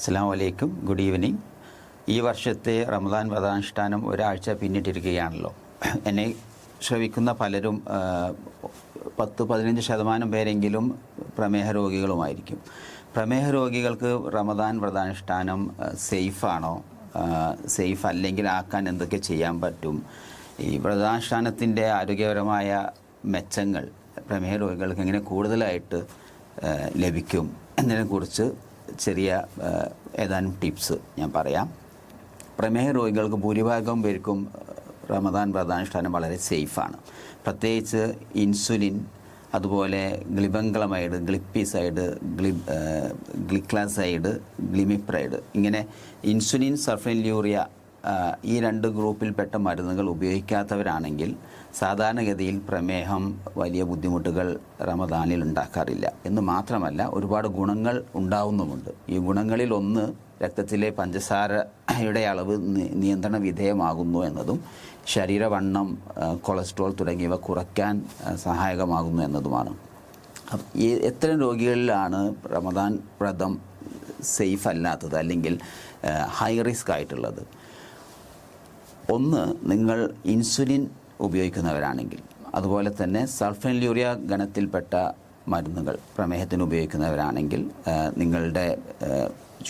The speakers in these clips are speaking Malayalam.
അസ്സാം വലൈക്കും ഗുഡ് ഈവനിങ്. ഈ വർഷത്തെ റമദാൻ വ്രതാനുഷ്ഠാനം ഒരാഴ്ച പിന്നിട്ടിരിക്കുകയാണല്ലോ. എന്നെ ശ്രവിക്കുന്ന പലരും പത്ത് പതിനഞ്ച് ശതമാനം പേരെങ്കിലും പ്രമേഹ രോഗികളുമായിരിക്കും. പ്രമേഹ രോഗികൾക്ക് റമദാൻ വ്രതാനുഷ്ഠാനം സേഫാണോ? സേഫ് അല്ലെങ്കിൽ ആക്കാൻ എന്തൊക്കെ ചെയ്യാൻ പറ്റും? ഈ വ്രതാനുഷ്ഠാനത്തിന്റെ ആരോഗ്യപരമായ മെച്ചങ്ങൾ പ്രമേഹ രോഗികൾക്ക് എങ്ങനെ കൂടുതലായിട്ട് ലഭിക്കും എന്നതിനെക്കുറിച്ച് ചെറിയ ഏതാനും ടിപ്സ് ഞാൻ പറയാം. പ്രമേഹ രോഗികൾക്ക് ഭൂരിഭാഗം പേർക്കും റമദാൻ വ്രതാനുഷ്ഠാനം വളരെ സേഫാണ്. പ്രത്യേകിച്ച് ഇൻസുലിൻ അതുപോലെ glibenclamide glipizide gli gliclazide glimepiride. ഇങ്ങനെ ഇൻസുലിൻ സർഫിൻ ആ, ഈ രണ്ട് ഗ്രൂപ്പിൽപ്പെട്ട മരുന്നുകൾ ഉപയോഗിക്കാത്തവരാണെങ്കിൽ സാധാരണഗതിയിൽ പ്രമേഹം വലിയ ബുദ്ധിമുട്ടുകൾ റമദാനിൽ ഉണ്ടാക്കാറില്ല. എന്ന് മാത്രമല്ല ഒരുപാട് ഗുണങ്ങൾ ഉണ്ടാവുന്നുമുണ്ട്. ഈ ഗുണങ്ങളിൽ ഒന്ന് രക്തത്തിലെ പഞ്ചസാരയുടെ അളവ് നിയന്ത്രണ വിധേയമാകുന്നു എന്നതും ശരീരവണ്ണം കൊളസ്ട്രോൾ തുടങ്ങിയവ കുറയ്ക്കാൻ സഹായകമാകുന്നു എന്നതുമാണ്. ഈ എത്ര രോഗികളിലാണ് റമദാൻ വ്രതം സേഫ് അല്ലാത്തത് അല്ലെങ്കിൽ ഹൈ റിസ്ക് ആയിട്ടുള്ളത്. ഒന്ന് നിങ്ങൾ ഇൻസുലിൻ ഉപയോഗിക്കുന്നവരാണെങ്കിൽ. അതുപോലെ തന്നെ സൾഫൻലൂറിയ ഗണത്തിൽപ്പെട്ട മരുന്നുകൾ പ്രമേഹത്തിന് ഉപയോഗിക്കുന്നവരാണെങ്കിൽ നിങ്ങളുടെ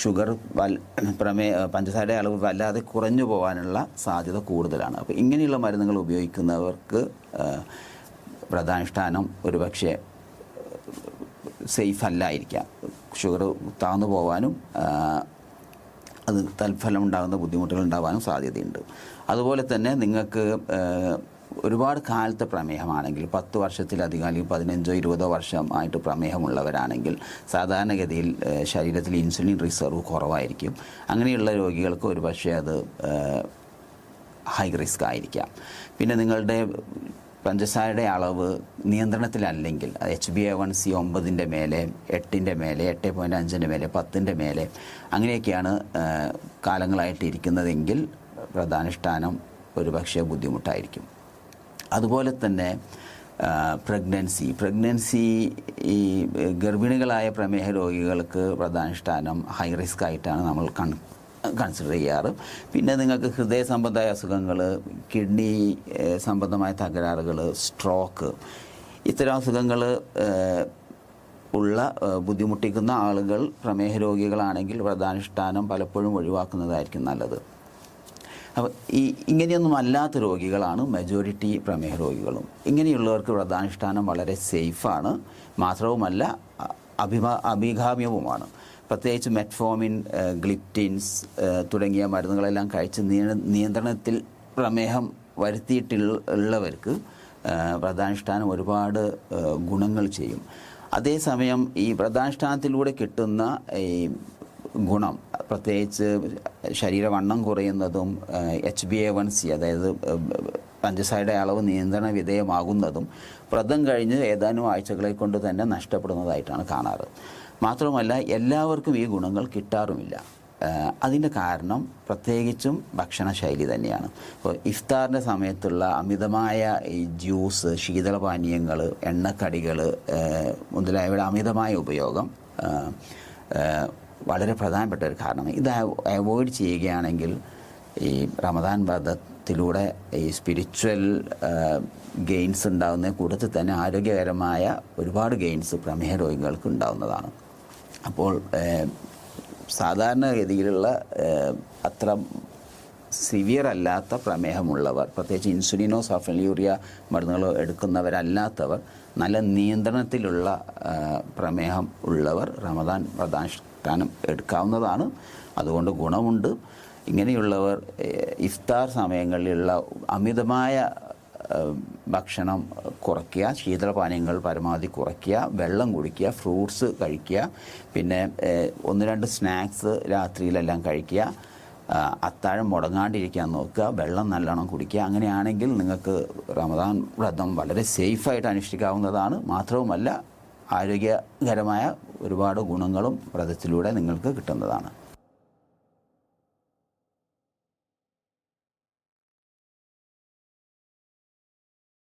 ഷുഗർ വൽ പ്രമേ പഞ്ചസാരയുടെ അളവ് വല്ലാതെ കുറഞ്ഞു പോകാനുള്ള സാധ്യത കൂടുതലാണ്. അപ്പോൾ ഇങ്ങനെയുള്ള മരുന്നുകൾ ഉപയോഗിക്കുന്നവർക്ക് വ്രതാനുഷ്ഠാനം ഒരുപക്ഷെ സേഫ് അല്ലായിരിക്കാം. ഷുഗർ താന്നു പോകാനും അത് തൽഫലം ഉണ്ടാകുന്ന ബുദ്ധിമുട്ടുകൾ ഉണ്ടാകാനും സാധ്യതയുണ്ട്. അതുപോലെ തന്നെ നിങ്ങൾക്ക് ഒരുപാട് കാലത്തെ പ്രമേഹമാണെങ്കിൽ പത്ത് വർഷത്തിലധികം അല്ലെങ്കിൽ പതിനഞ്ചോ ഇരുപതോ വർഷമായിട്ട് പ്രമേഹമുള്ളവരാണെങ്കിൽ സാധാരണഗതിയിൽ ശരീരത്തിൽ ഇൻസുലിൻ റിസർവ് കുറവായിരിക്കും. അങ്ങനെയുള്ള രോഗികൾക്ക് ഒരുപക്ഷെ അത് ഹൈ റിസ്ക് ആയിരിക്കാം. പിന്നെ നിങ്ങളുടെ പഞ്ചസാരയുടെ അളവ് നിയന്ത്രണത്തിലല്ലെങ്കിൽ H B A one C ഒമ്പതിന്റെ മേലെ എട്ടിന്റെ മേലെ എട്ട് പോയിന്റ് അഞ്ചിന്റെ മേലെ പത്തിന്റെ മേലെ അങ്ങനെയൊക്കെയാണ് കാലങ്ങളായിട്ട് ഇരിക്കുന്നതെങ്കിൽ പ്രധാനുഷ്ഠാനം ഒരുപക്ഷെ ബുദ്ധിമുട്ടായിരിക്കും. അതുപോലെ തന്നെ പ്രഗ്നൻസി. പ്രഗ്നൻസി ഈ ഗർഭിണികളായ പ്രമേഹ രോഗികൾക്ക് വ്രതാനുഷ്ഠാനം ഹൈ റിസ്ക് ആയിട്ടാണ് നമ്മൾ കൺ കൺസിഡർ ചെയ്യാറ്. പിന്നെ നിങ്ങൾക്ക് ഹൃദയ സംബന്ധമായ അസുഖങ്ങൾ കിഡ്നി സംബന്ധമായ തകരാറുകൾ സ്ട്രോക്ക് ഇത്തരം അസുഖങ്ങൾ ഉള്ള ബുദ്ധിമുട്ടിക്കുന്ന ആളുകൾ പ്രമേഹ രോഗികളാണെങ്കിൽ വ്രതാനുഷ്ഠാനം പലപ്പോഴും ഒഴിവാക്കുന്നതായിരിക്കും നല്ലത്. അപ്പോൾ ഈ ഇങ്ങനെയൊന്നും അല്ലാത്ത രോഗികളാണ് മെജോറിറ്റി പ്രമേഹ രോഗികളും. ഇങ്ങനെയുള്ളവർക്ക് വ്രതാനുഷ്ഠാനം വളരെ സേഫാണ് മാത്രവുമല്ല അഭിമാ അഭികാമ്യവുമാണ്. പ്രത്യേകിച്ച് മെറ്റ്ഫോമിൻ ഗ്ലിപ്റ്റിൻസ് തുടങ്ങിയ മരുന്നുകളെല്ലാം കഴിച്ച് നിയ- നിയന്ത്രണത്തിൽ പ്രമേഹം വരുത്തിയിട്ടുള്ളവർക്ക് വ്രതാനുഷ്ഠാനം ഒരുപാട് ഗുണങ്ങൾ ചെയ്യും. അതേസമയം ഈ വ്രതാനുഷ്ഠാനത്തിലൂടെ കിട്ടുന്ന ഈ ഗുണം പ്രത്യേകിച്ച് ശരീരവണ്ണം കുറയുന്നതും H B A one C അതായത് പഞ്ചസാരയുടെ അളവ് നിയന്ത്രണ വിധേയമാകുന്നതും വ്രതം കഴിഞ്ഞ് ഏതാനും ആഴ്ചകളെ കൊണ്ട് തന്നെ നഷ്ടപ്പെടുന്നതായിട്ടാണ് കാണാറ്. മാത്രമല്ല എല്ലാവർക്കും ഈ ഗുണങ്ങൾ കിട്ടാറുമില്ല. അതിന്റെ കാരണം പ്രത്യേകിച്ചും ഭക്ഷണശൈലി തന്നെയാണ്. ഇപ്പോൾ ഇഫ്താറിന്റെ സമയത്തുള്ള അമിതമായ ഈ ജ്യൂസ് ശീതളപാനീയങ്ങൾ എണ്ണക്കടികൾ മുതലായവയുടെ അമിതമായ ഉപയോഗം വളരെ പ്രധാനപ്പെട്ട ഒരു കാരണം ഇത് അവോയ്ഡ് ചെയ്യുകയാണെങ്കിൽ ഈ റമദാൻ വ്രതത്തിലൂടെ ഈ സ്പിരിച്വൽ ഗെയിൻസ് ഉണ്ടാകുന്ന കൂട്ടത്തിൽ തന്നെ ആരോഗ്യകരമായ ഒരുപാട് ഗെയിൻസ് പ്രമേഹ രോഗികൾക്ക് ഉണ്ടാകുന്നതാണ് അപ്പോൾ സാധാരണഗതിയിലുള്ള അത്ര സിവിയർ അല്ലാത്ത പ്രമേഹമുള്ളവർ പ്രത്യേകിച്ച് ഇൻസുലിനോ സഫൽയൂറിയ മരുന്നുകളോ എടുക്കുന്നവരല്ലാത്തവർ നല്ല നിയന്ത്രണത്തിലുള്ള പ്രമേഹം ഉള്ളവർ റമദാൻ പ്രധാനുഷ്ഠാനം എടുക്കാവുന്നതാണ്. അതുകൊണ്ട് ഗുണമുണ്ട്. ഇങ്ങനെയുള്ളവർ ഇഫ്താർ സമയങ്ങളിലുള്ള അമിതമായ ഭക്ഷണം കുറയ്ക്കുക ശീതളപാനീയങ്ങൾ പരമാവധി കുറയ്ക്കുക വെള്ളം കുടിക്കുക ഫ്രൂട്ട്സ് കഴിക്കുക പിന്നെ ഒന്ന് രണ്ട് സ്നാക്സ് രാത്രിയിലെല്ലാം കഴിക്കുക അത്താഴം മുടങ്ങാണ്ടിരിക്കാൻ നോക്കുക വെള്ളം നല്ലോണം കുടിക്കുക. അങ്ങനെയാണെങ്കിൽ നിങ്ങൾക്ക് റമദാൻ വ്രതം വളരെ സേഫായിട്ട് അനുഷ്ഠിക്കാവുന്നതാണ്. മാത്രവുമല്ല ആരോഗ്യകരമായ ഒരുപാട് ഗുണങ്ങളും വ്രതത്തിലൂടെ നിങ്ങൾക്ക് കിട്ടുന്നതാണ്.